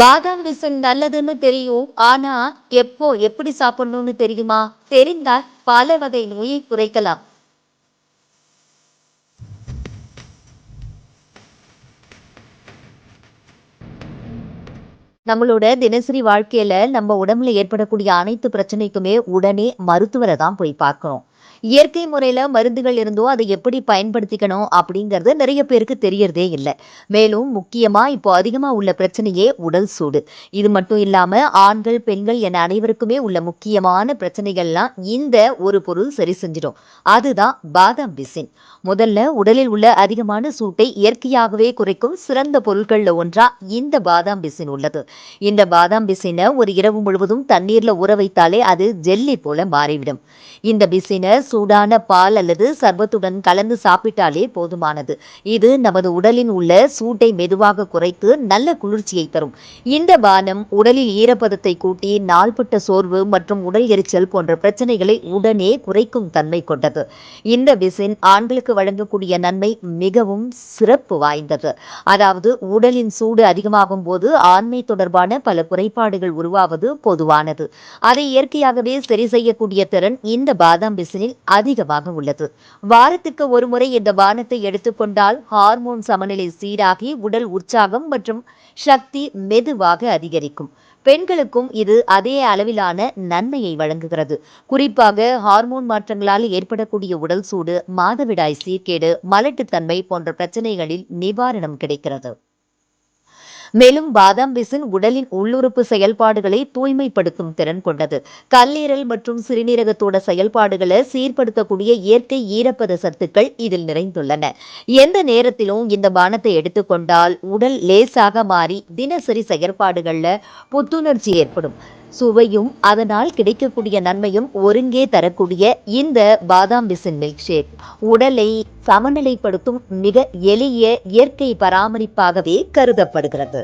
பாதாம் பிசின் நல்லதுன்னு தெரியும். ஆனா எப்போ எப்படி சாப்பிடணும்னு தெரியுமா? தெரிந்தால் பல வகை நோயை குறைக்கலாம். நம்மளோட தினசரி வாழ்க்கையில நம்ம உடம்புல ஏற்படக்கூடிய அனைத்து பிரச்சனைக்குமே உடனே மருத்துவரை தான் போய் பார்க்கணும். இயற்கை முறையில் மருந்துகள் இருந்தோ அதை எப்படி பயன்படுத்திக்கணும் அப்படிங்கிறது நிறைய பேருக்கு தெரியறதே இல்லை. மேலும் முக்கியமாக இப்போ அதிகமாக உள்ள பிரச்சனையே உடல் சூடு. இது மட்டும் இல்லாமல் ஆண்கள் பெண்கள் என அனைவருக்குமே உள்ள முக்கியமான பிரச்சனைகள்லாம் இந்த ஒரு பொருள் சரி செஞ்சிடும். அதுதான் பாதாம் பிசின். முதல்ல உடலில் உள்ள அதிகமான சூட்டை இயற்கையாகவே குறைக்கும் சிறந்த பொருட்களில் ஒன்றா இந்த பாதாம் பிசின் உள்ளது. இந்த பாதாம் பிசினை ஒரு இரவு முழுவதும் தண்ணீரில் ஊற வைத்தாலே அது ஜெல்லி போல மாறிவிடும். இந்த பிசினை சூடான பால் அல்லது சர்பத்துடன் கலந்து சாப்பிட்டாலே போதுமானது. இது நமது உடலின் உள்ள சூட்டை மெதுவாக குறைத்து நல்ல குளிர்ச்சியை தரும். இந்த பானம் உடலில் ஈரப்பதத்தை கூட்டி நாள்பட்ட சோர்வு மற்றும் உடல் எரிச்சல் போன்ற பிரச்சனைகளை உடனே குறைக்கும் தன்மை கொண்டது. இந்த விசின் ஆண்களுக்கு வழங்கக்கூடிய நன்மை மிகவும் சிறப்பு வாய்ந்தது. அதாவது உடலின் சூடு அதிகமாகும் போது ஆண்மை தொடர்பான பல குறைபாடுகள் உருவாவது பொதுவானது. அதை இயற்கையாகவே சரி செய்யக்கூடிய திறன் இந்த பாதாம் பிசினில் அதிகமாக உள்ளது. வாரத்துக்கு ஒரு முறை இந்த பானத்தை எடுத்துக்கொண்டால் ஹார்மோன் சமநிலை சீராகி உடல் உற்சாகம் மற்றும் சக்தி மெதுவாக அதிகரிக்கும். பெண்களுக்கும் இது அதே அளவிலான நன்மையை வழங்குகிறது. குறிப்பாக ஹார்மோன் மாற்றங்களால் ஏற்படக்கூடிய உடல் சூடு மாதவிடாய் சீர்கேடு மலட்டுத்தன்மை போன்ற பிரச்சனைகளில் நிவாரணம் கிடைக்கிறது. மேலும் பாதாம் பிசின் உடலின் உள்ளுறுப்பு செயல்பாடுகளை தூய்மைப்படுத்தும் திறன் கொண்டது. கல்லீரல் மற்றும் சிறுநீரகத்தோட செயல்பாடுகளை சீர்படுத்தக்கூடிய இயற்கை ஈரப்பத சத்துக்கள் இதில் நிறைந்துள்ளன. எந்த நேரத்திலும் இந்த பானத்தை எடுத்துக்கொண்டால் உடல் லேசாக மாறி தினசரி செயற்பாடுகளில் புத்துணர்ச்சி ஏற்படும். சுவையும் அதனால் கிடைக்கக்கூடிய நன்மையும் ஒருங்கே தரக்கூடிய இந்த பாதாம் பிசின் மில்க் ஷேக் உடலை சமநிலைப்படுத்தும் மிக எளிய இயற்கை பராமரிப்பாகவே கருதப்படுகிறது.